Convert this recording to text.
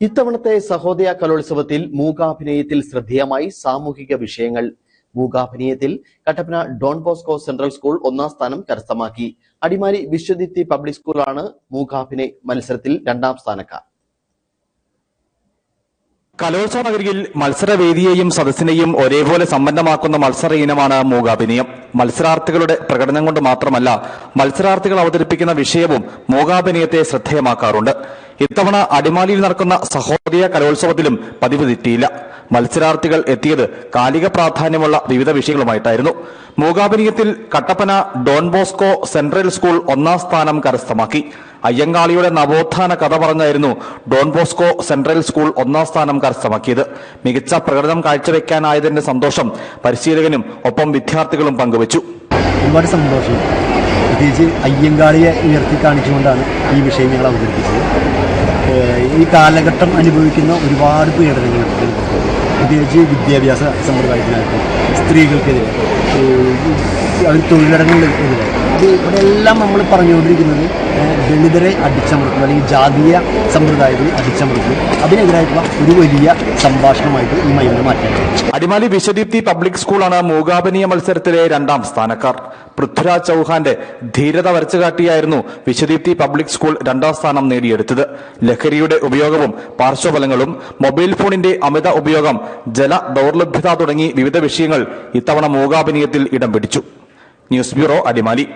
ഇത്തവണത്തെ സഹോദയ കലോത്സവത്തിൽ മൂകാഭിനയത്തിൽ ശ്രദ്ധേയമായി സാമൂഹിക വിഷയങ്ങൾ. മൂകാഭിനയത്തിൽ Kattappana Don Bosco central school ഒന്നാം സ്ഥാനം കരസ്ഥമാക്കി. അടിമാലി വിശ്വദിത്തി പബ്ലിക് സ്കൂളാണ് മൂകാഭിനയ മത്സരത്തിൽ രണ്ടാം സ്ഥാനക്കാർ. കലോത്സവ നഗരിയിൽ മത്സരവേദിയെയും സദസ്സിനെയും ഒരേപോലെ സമ്പന്നമാക്കുന്ന മത്സര ഇനമാണ് മൂകാഭിനയം. മത്സരാർത്ഥികളുടെ പ്രകടനം കൊണ്ട് മാത്രമല്ല മത്സരാർത്ഥികൾ അവതരിപ്പിക്കുന്ന വിഷയവും മൂകാഭിനയത്തെ ശ്രദ്ധേയമാക്കാറുണ്ട്. ഇത്തവണ അടിമാലിയിൽ നടക്കുന്ന സഹോദയ കലോത്സവത്തിലും പതിവ് തെറ്റിയില്ല. മത്സരാർത്ഥികൾ എത്തിയത് കാലിക പ്രാധാന്യമുള്ള വിവിധ വിഷയങ്ങളുമായിട്ടായിരുന്നു. മൂകാഭിനയത്തിൽ Kattappana Don Bosco central school ഒന്നാം സ്ഥാനം കരസ്ഥമാക്കി. അയ്യങ്കാളിയുടെ നവോത്ഥാന കഥ പറഞ്ഞായിരുന്നു ഡോൺ ബോസ്കോ സെൻട്രൽ സ്കൂൾ ഒന്നാം സ്ഥാനം കരസ്ഥമാക്കിയത്. മികച്ച പ്രകടനം കാഴ്ചവെക്കാനായതിന്റെ സന്തോഷം പരിശീലകനും ഒപ്പം വിദ്യാർത്ഥികളും പങ്കുവച്ചു. ഒരുപാട് സന്തോഷം. പ്രത്യേകിച്ച് അയ്യങ്കാളിയെ ഉയർത്തി കാണിച്ചുകൊണ്ടാണ് ഈ വിഷയം ഞങ്ങൾ അവതരിപ്പിച്ചത്. ഈ കാലഘട്ടം അനുഭവിക്കുന്ന ഒരുപാട് പീഡനങ്ങളുണ്ട് പ്രത്യേകിച്ച് വിദ്യാഭ്യാസ സമ്പ്രദായത്തിനായിട്ട് സ്ത്രീകൾക്കെതിരെ അവർ അവർ തൊഴിലിടങ്ങളിലെതിരെ ഇത് ഇവിടെ എല്ലാം നമ്മൾ പറഞ്ഞുകൊണ്ടിരിക്കുന്നത് ദളിതരെ അടിച്ചമർത്തുന്നു അല്ലെങ്കിൽ ജാതീയ സമ്പ്രദായത്തിൽ അടിച്ചമർത്തുന്നു അതിനെതിരായിട്ടുള്ള ഒരു വലിയ സംഭാഷണമായിട്ട് ഈ മൈമിനെ മാറ്റാൻ അടിമാലി വിശ്വദീപ്തി പബ്ലിക് സ്കൂളാണ് മൂകാപനീയ മത്സരത്തിലെ രണ്ടാം സ്ഥാനക്കാർ. പൃഥ്വിരാജ് ചൌഹാന്റെ ധീരത വരച്ചു കാട്ടിയായിരുന്നു വിശ്വദീപ്തി പബ്ലിക് സ്കൂൾ രണ്ടാം സ്ഥാനം നേടിയെടുത്തത്. ലഹരിയുടെ ഉപയോഗവും പാർശ്വഫലങ്ങളും മൊബൈൽ ഫോണിന്റെ അമിത ഉപയോഗം ജല ദൗർലഭ്യത തുടങ്ങി വിവിധ വിഷയങ്ങൾ ഇത്തവണ മൂകാഭിനയത്തിൽ ഇടം പിടിച്ചു. News bureau Adimali.